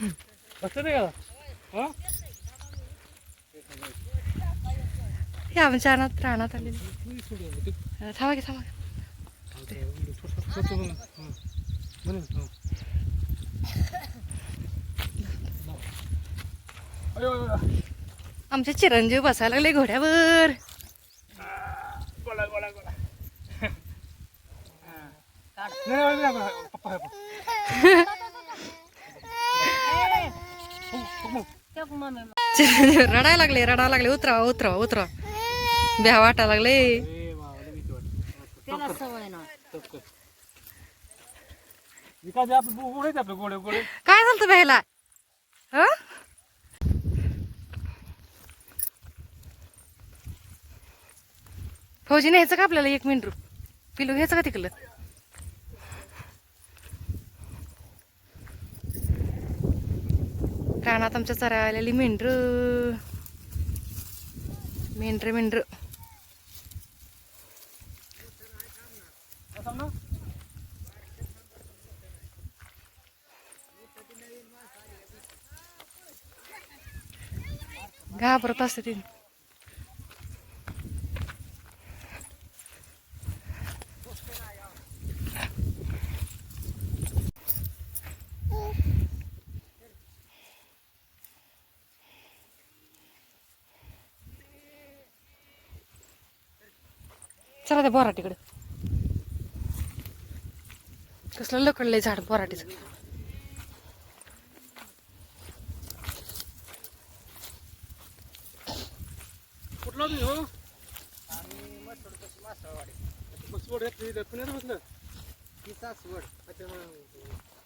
बसलं नाही का हा हे आमच्या रानात रानात आलेली थांबा की थांबा हं. हं. आमचे चिरंजीव बसायला लागले घोड्यावर गोळा गोळा गोळा नाही, नाही, नाही, नाही, पप्पा आहे, पप्पा. चिरंजीव रडायला लागले रडायला लागले. उतरावा उतरावा उतरावा. भ्या वाटायला लागले. काय झालं भ्यायला? ह? फौजी न्यायचं का आपल्याला एक मिनिट? पिलू घ्यायचं का तिकडलं? कानात आमच्या चरा आलेली मेंढर. मेंढर मेंढर. घाबरत असते ती. चला त्या बोराटीकडे. कसलं लकडलंय झाड बोराटीचं. कुठला होती हो? बसवड आहे, ते पुण्यात बसलं? हा,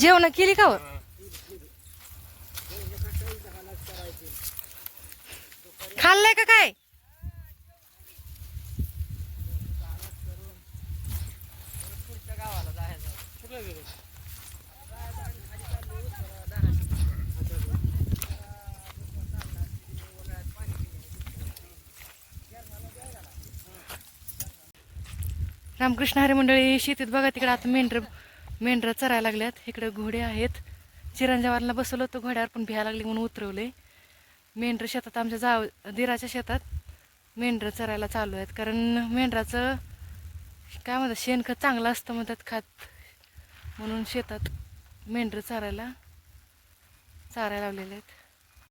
जेवण केली का हो? खाल्लंय का काय? रामकृष्ण हरी मंडळी शेतीत बघा तिकडे आता मेंढर मेंढरं चरायला लागल्यात. इकडे घोडे आहेत. चिरंजीवाला बसवलं होतं घोड्यावर पण भिया लागली म्हणून उतरवले. मेंढरं शेतात आमच्या जाव दिराच्या शेतात मेंढरं चरायला चालू आहेत. कारण मेंढराचं काय म्हणतात शेणखत चांगलं असतं म्हणतात खात. म्हणून शेतात मेंढरं चारायला चारायला लावलेले आहेत.